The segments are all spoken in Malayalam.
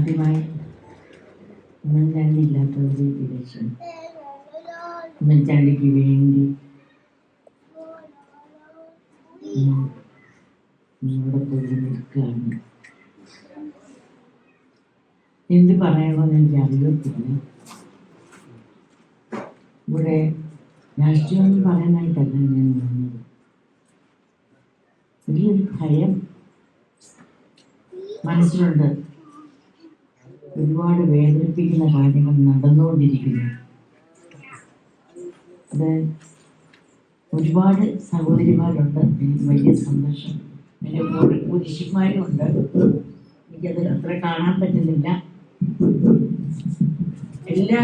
ആദ്യമായി ഉമ്മൻചാണ്ടി ഇല്ലാത്തൊരു ഇലക്ഷൻ ഉമ്മൻചാണ്ടിക്ക് വേണ്ടി. നിങ്ങളുടെ പോയി നിൽക്കുകയാണ്. എന്ത് പറയണമെന്ന് എനിക്ക് അറിയത്തില്ല ഇവിടെ രാഷ്ട്രീയം പറയാനായിട്ടല്ല ഞാൻ വന്നത്. വലിയൊരു ഭയം മനസ്സിലുണ്ട്. ഒരുപാട് വേദനിപ്പിക്കുന്ന കാര്യങ്ങൾ നടന്നുകൊണ്ടിരിക്കുന്നു. അത് ഒരുപാട് സഹോദരിമാരുണ്ട്. വലിയ സന്തോഷം. എന്റെ പുരുഷന്മാരുണ്ട് എനിക്കത് അത്ര കാണാൻ പറ്റുന്നില്ല. എല്ലാ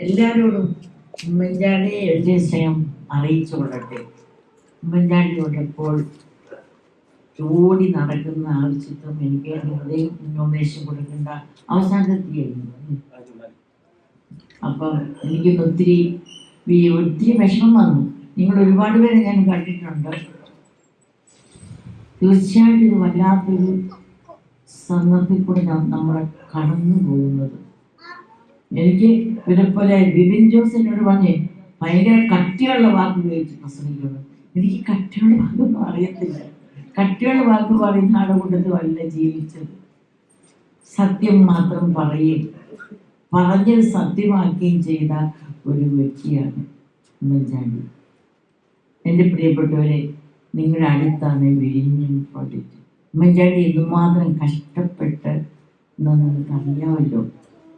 എല്ലാവരോടും ഉമ്മൻചാണ്ടിയെ എന്റെ സ്നേഹം അറിയിച്ചു കൊള്ളട്ടെ ഉമ്മൻചാണ്ടിയോടൊപ്പോൾ ഓടി നടക്കുന്ന ആ ഒരു ചിത്രം എനിക്ക് ഹൃദയം ഉന്മേഷം കൊടുക്കേണ്ട അവസാനത്തെത്തിയായിരുന്നു അപ്പം എനിക്കൊന്ന് ഒത്തിരി ഒത്തിരി വിഷമം വന്നു. നിങ്ങൾ ഒരുപാട് പേരെ ഞാൻ കണ്ടിട്ടുണ്ട്. തീർച്ചയായിട്ടും ഇത് വല്ലാത്തൊരു സന്ദർഭത്തിൽ കൂടെ നമ്മളെ കടന്നു പോകുന്നത്. എനിക്ക് ഇതേപോലെ ബിബിൻ ജോസ് എന്നോട് പറഞ്ഞേ ഭയങ്കര കട്ടിയുള്ള വാക്ക് ഉപയോഗിച്ച് പ്രസംഗിക്കുന്നത് എനിക്ക് കട്ടിയുള്ള വാക്കൊന്നും അറിയത്തില്ല. കട്ടിയുള്ള വാക്ക് പറയുന്ന ആളെ കൂട്ടത്തിൽ അല്ല ജീവിച്ചത്. സത്യം മാത്രം പറയുകയും പറഞ്ഞത് സത്യമാക്കുകയും ചെയ്ത ഒരു വ്യക്തിയാണ് ഉമ്മൻചാണ്ടി. എന്റെ പ്രിയപ്പെട്ടവരെ നിങ്ങളുടെ അടുത്താണ് വിഴിഞ്ഞം പ്രോജക്റ്റ് ഉമ്മൻചാണ്ടി എന്തുമാത്രം കഷ്ടപ്പെട്ട് നിങ്ങൾക്ക് അറിയാമല്ലോ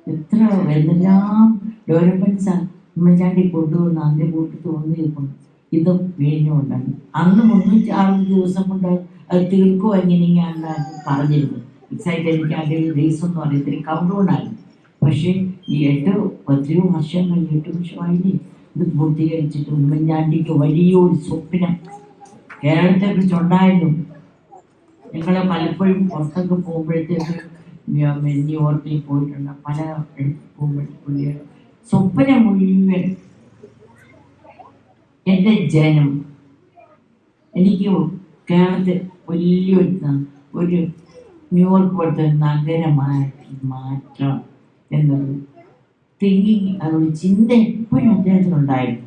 എത്ര എന്തെല്ലാം ഡെവലപ്മെന്റ്സാണ് ഉമ്മൻചാണ്ടി കൊണ്ടുവന്ന് അതിന്റെ കൂട്ടി തോന്നി നിൽക്കുന്നു ഇതും വിഴിഞ്ഞുകൊണ്ടാണ് അന്ന് മുന്നൂറ്റി അറുപത് ദിവസം കൊണ്ട് അത് തീർക്കുമോ എങ്ങനെയാണ് പറഞ്ഞിരുന്നത് എക്സൈറ്റ് എനിക്ക് അതിന്റെ ദിവസം എന്ന് പറയത്തില്ല കൗണ്ട് കൊണ്ടായിരുന്നു പക്ഷേ ഈ എട്ട് എത്രയോ വർഷം കഴിഞ്ഞ് എട്ട് വർഷമായില്ലേ ഇത് പൂർത്തീകരിച്ചിട്ട് ഉമ്മൻചാണ്ടിക്ക് വലിയൊരു സ്വപ്നം കേരളത്തെ കുറിച്ചുണ്ടായിരുന്നു ഞങ്ങളെ പലപ്പോഴും പുറത്തൊക്കെ പോകുമ്പോഴത്തേക്ക് ന്യൂ- ന്യൂയോർക്കിൽ പോയിട്ടുണ്ട്. പല പോകുമ്പോഴത്തേക്ക് സ്വപ്നം മുഴുവൻ എന്റെ ജനം. എനിക്ക് കേരളത്തിൽ വലിയൊരു ഒരു ന്യൂയോർക്ക് പോലത്തെ നഗരമാക്കി മാറ്റണം എന്നത് തിങ്കിങ് അതൊരു ചിന്ത എപ്പോഴും അദ്ദേഹത്തിനുണ്ടായിരുന്നു.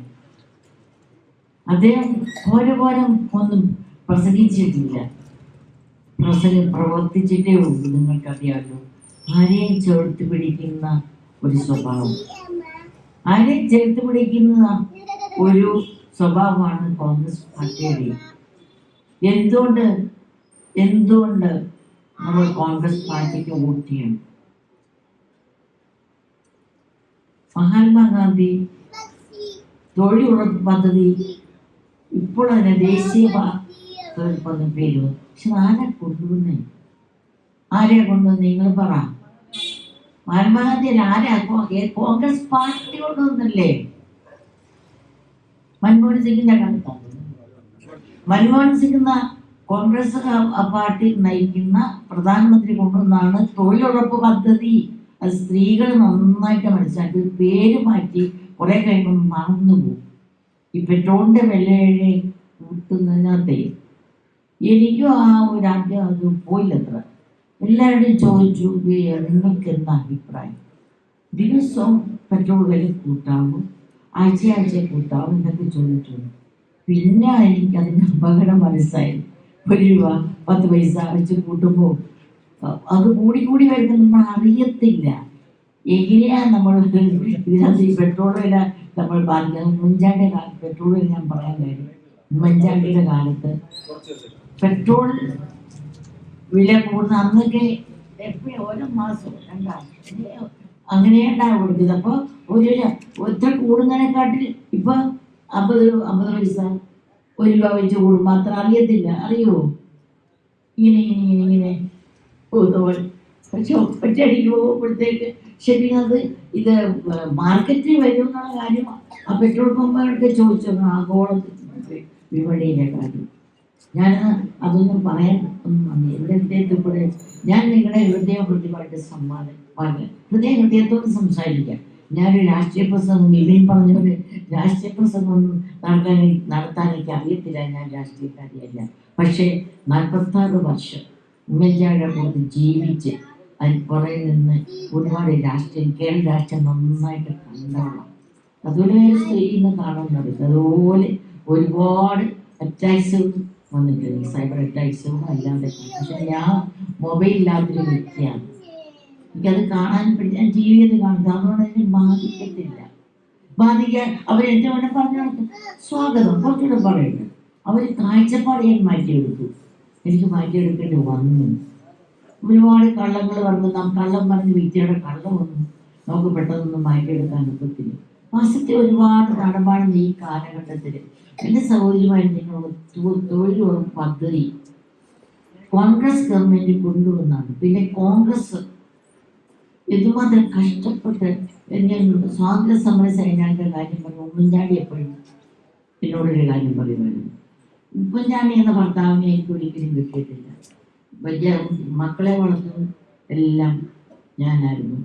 അദ്ദേഹം പോലെ പോലും ഒന്നും പ്രസംഗിച്ചിട്ടില്ല. പ്രസംഗ പ്രവർത്തിച്ചിട്ടേ ഉള്ളൂ നിങ്ങൾക്കറിയാമല്ലോ. ആരെയും ചേർത്ത് പിടിക്കുന്ന ഒരു സ്വഭാവം. ആരെയും ചേർത്ത് പിടിക്കുന്ന ഒരു സ്വഭാവമാണ് കോൺഗ്രസ് പാർട്ടിയുടെ എന്തുകൊണ്ട് എന്തുകൊണ്ട് നമ്മൾ കോൺഗ്രസ് പാർട്ടിക്ക് വോട്ട് ചെയ്യണം? മഹാത്മാഗാന്ധി തൊഴിലുറപ്പ് പദ്ധതി ഇപ്പോൾ അതിന് ദേശീയ തൊഴിൽ പദ്ധതി എന്ന പേര്. പക്ഷെ ആരാ കൊണ്ടുവന്നേ? ആരെയാ കൊണ്ടുവന്ന് നിങ്ങൾ പറ. മഹാത്മാഗാന്ധി ആരാ കോൺഗ്രസ് പാർട്ടി കൊണ്ടുവന്നല്ലേ? മൻമോഹൻ സിംഗിന്റെ കാലത്താണ് മൻമോഹൻ സിംഗ് കോൺഗ്രസ് പാർട്ടി നയിക്കുന്ന പ്രധാനമന്ത്രി കൊണ്ടുവന്നാണ് തൊഴിലുറപ്പ് പദ്ധതി. അത് സ്ത്രീകൾ നന്നായിട്ട് മനസ്സിലാക്കി പേര് മാറ്റി കുറെ കഴിയുമ്പോൾ മറന്നു പോകും. ഈ പെട്രോളിന്റെ വിലയെ കൂട്ടുന്നതിനകത്തെ എനിക്കും ആ ഒരു ആദ്യം അത് പോയില്ലത്ര. എല്ലാവരുടെയും ചോദിച്ചു "ഏ, നിങ്ങൾക്ക് എന്താ അഭിപ്രായം? ദിവസവും പെട്രോൾ വില കൂട്ടാവും ആഴ്ച ആഴ്ച കൂട്ടാവും എന്നൊക്കെ ചോദിച്ചു പിന്നെ എനിക്ക് അതിന്റെ അപകടം മനസ്സായി. ഒരു രൂപ പത്ത് പൈസ വെച്ച് കൂട്ടുമ്പോൾ അത് കൂടി കൂടി വരുമ്പോൾ നമ്മൾ അറിയത്തില്ല. എങ്ങനെയാ നമ്മൾ ഇതിനകത്ത് ഈ പെട്രോൾ വില നമ്മൾ പറഞ്ഞത് ഉമ്മൻചാണ്ടിയുടെ കാലത്ത് പെട്രോൾ വില ഞാൻ പറയാൻ കാര്യം. ഉമ്മൻചാണ്ടിയുടെ കാലത്ത് പെട്രോൾ വില കൂടുന്ന അന്നൊക്കെ എപ്പോഴും ഓരോ മാസം അങ്ങനെയുണ്ടാവും കൊടുക്കുന്നത് അപ്പോൾ ഒരു ഒറ്റ കൂടുന്നതിനെക്കാട്ടിൽ ഇപ്പൊ അമ്പത് അമ്പത് പൈസ ഒരു രൂപ വെച്ച് കൂടും. അത്ര അറിയത്തില്ല. അറിയുമോ ഇങ്ങനെ ഇങ്ങനെ ഇങ്ങനെ ഇങ്ങനെ. പക്ഷെ ഒറ്റയടിക്ക് പോകുമ്പോഴത്തേക്ക് ശരിക്കും അത് ഇത് മാർക്കറ്റിൽ വരും എന്നുള്ള കാര്യം ആ പെട്രോൾ പമ്പുകളൊക്കെ ചോദിച്ചു ആഗോള വിപണിയിലെ കാര്യം. ഞാൻ അതൊന്നും പറയാൻ ഒന്നും വന്നി എന്റെ ഹൃദയത്തിൽ കൂടെ ഞാൻ നിങ്ങളെ ഹൃദയ ഹൃദയമായിട്ട് സമ്മാനം പറഞ്ഞു ഹൃദയ ഹൃദയത്തോട് സംസാരിക്കാം. ഞാനൊരു രാഷ്ട്രീയ പ്രസംഗം ഇവയും പറഞ്ഞത് രാഷ്ട്രീയ പ്രസംഗം നടക്കാൻ നടത്താൻ എനിക്ക് അറിയത്തില്ല. ഞാൻ രാഷ്ട്രീയക്കാരിയല്ല. പക്ഷേ നാൽപ്പത്താറ് വർഷം ഉമ്മൻചാണ്ടിയുടെ കൂടെ ജീവിച്ച് അതിന് പുറകിൽ നിന്ന് ഒരുപാട് രാഷ്ട്രീയം കേരള രാഷ്ട്രീയം നന്നായിട്ട് കണ്ടോളാം. അതുപോലെ സ്ത്രീന്ന് കാണുന്നത് അതുപോലെ ഒരുപാട് അറ്റാക്സും വന്നിട്ടുണ്ട്. സൈബർ അറ്റാക്സും അല്ലാതെ. പക്ഷെ ഞാൻ മൊബൈൽ ഇല്ലാത്തൊരു വ്യക്തിയാണ്. എനിക്കത് കാണാൻ ഞാൻ ടി വിയിൽ കാണുന്നത് അതുകൊണ്ട് എന്നെ ബാധിക്കത്തില്ല. ബാധിക്കാൻ അവർ എന്റെ വേണം പറഞ്ഞു സ്വാഗതം കുറച്ചുകൂടെ പറയുന്നത് അവർ കാഴ്ചപ്പാട് ഞാൻ മാറ്റിയെടുത്തു. എനിക്ക് മാറ്റിയെടുക്കേണ്ടി വന്നു. ഒരുപാട് കള്ളങ്ങൾ പറഞ്ഞു നാം കള്ളം പറഞ്ഞ് വ്യക്തിയുടെ കള്ളം വന്നു. നമുക്ക് പെട്ടെന്നൊന്നും മാറ്റിയെടുക്കാൻ ഒക്കത്തില്ല. മാസത്തെ ഒരുപാട് നടപാടുണ്ട് ഈ കാലഘട്ടത്തിൽ എന്റെ സഹോദരിമാർ നിങ്ങൾ തൊഴിലുറപ്പ് പദ്ധതി കോൺഗ്രസ് ഗവൺമെന്റ് കൊണ്ടുവന്നാണ്. പിന്നെ കോൺഗ്രസ് എന്തുമാത്രം കഷ്ടപ്പെട്ട് എന്നെ സ്വാതന്ത്ര്യ സമര സേനാന്റെ കാര്യം പറഞ്ഞു ഉമ്മൻചാണ്ടി എപ്പോഴും എന്നോടൊരു കാര്യം പറയുമായിരുന്നു. ഉമ്മൻചാണ്ടി എന്ന ഭർത്താവിനെ എനിക്ക് ഒരിക്കലും കിട്ടിയിട്ടില്ല. വലിയ മക്കളെ വളർത്തുന്നു എല്ലാം ഞാനായിരുന്നു.